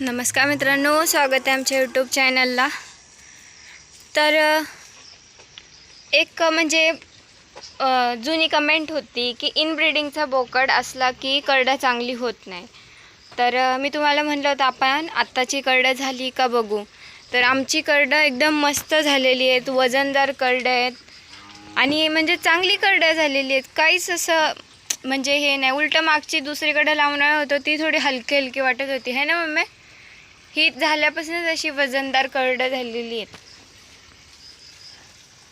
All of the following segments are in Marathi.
नमस्कार मित्रांनो स्वागत आहे आमच्या यूट्यूब चॅनलला तर एक म्हणजे जुनी कमेंट होती की इनब्रीडिंगचा बोकड असला की करडं चांगली होत नाही. तर मी तुम्हाला म्हटलं होतं आपण आत्ताची करडं झाली का बघू? तर आमची करडं एकदम मस्त झालेली आहेत वजनदार करडं आहेत. आणि म्हणजे चांगली करडं झालेली आहेत. काहीच असं म्हणजे हे नाही. उलटं मागची दुसरीकडे लावणार होतं ती थोडी हलकी हलकी वाटत होती. है ना मम्मी? ही झाल्यापासूनच अशी वजनदार करडं झालेली आहेत.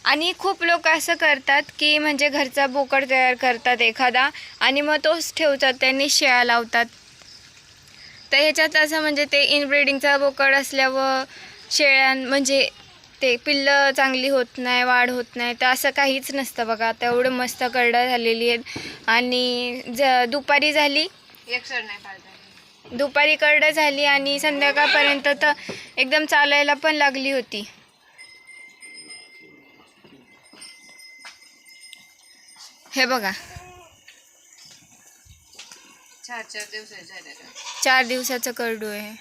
आणि खूप लोक असं करतात की म्हणजे घरचा बोकड तयार करतात एखादा आणि मग तोच ठेवतात त्यांनी शेळ्या लावतात. तर ह्याच्यात असं म्हणजे ते इनब्रिडिंगचा बोकड असल्यावर शेळ्यां म्हणजे ते पिल्लं चांगली होत नाही वाढ होत नाही तर असं काहीच नसतं बघा. आता एवढं मस्त करडं झालेली आहेत. आणि ज दुपारी झाली. एकसर नाही दुपारी करडं झाली आणि संध्याकाळपर्यंत तर एकदम चालायला पण लागली होती. हे बघा. चार चार दिवसाचे चार दिवसाचं करडू आहे.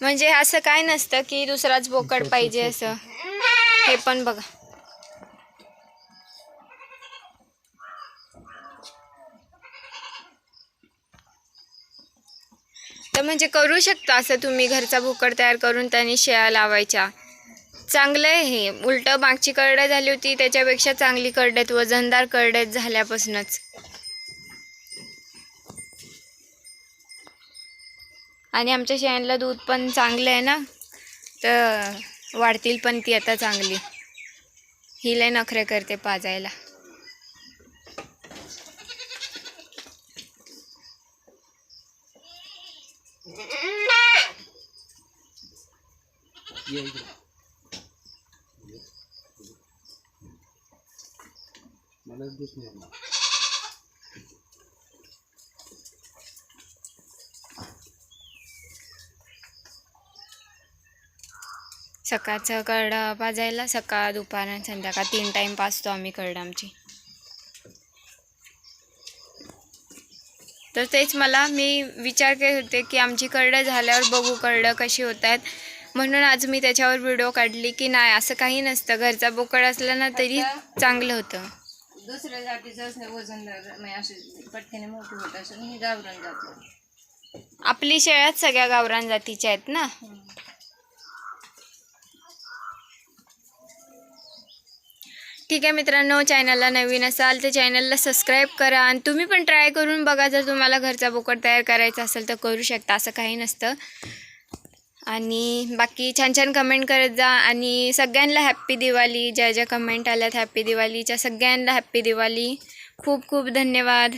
म्हणजे असं काय नसतं की दुसराच बोकड पाहिजे असं. हे पण बघा. तर म्हणजे करू शकता असं तुम्ही घरचा बोकड तयार करून त्यांनी शेळ्या लावायच्या. चांगलं आहे हे. उलटं मागची करडं झाली होती त्याच्यापेक्षा चांगली करड्यात वजनदार करड्यात झाल्यापासूनच. आणि आमच्या शेळ्यांना दूध पण चांगलं आहे ना? तर वाढतील पण ती आता चांगली. ही लय नखरे करते पाजायला. ये इकडे मला नाही आणलं. सकाळचं करडं पाजायला सकाळ दुपार आणि संध्याकाळ तीन टाईम पाजतो आम्ही करडं आमची. तर तेच मला मी विचार करत होते की आमची करडं झाल्यावर बघू करडं कशी होत आहेत म्हणून आज मी त्याच्यावर व्हिडिओ काढली की नाही असं काही नसतं. घरचा बोकड असला ना तरी चांगलं होतं. दुसऱ्या जातीचं असणे वजनदार असे पटकन मोठी होत असेल ही गावरान जाते. आपली शेळ्यात सगळ्या गावरान जातीच्या आहेत ना? ठीक आहे मित्रांनो चॅनलला नवीन असाल तर चॅनलला सबस्क्राईब करा. आणि तुम्ही पण ट्राय करून बघा जर तुम्हाला घरचा बोकड तयार करायचा असेल तर करू शकता. असं काही नसतं. आणि बाकी छान छान कमेंट करत जा. आणि सगळ्यांना हॅप्पी दिवाळी. ज्या ज्या कमेंट आल्यात हॅप्पी दिवाळीच्या सगळ्यांना हॅप्पी दिवाळी. खूप खूप धन्यवाद.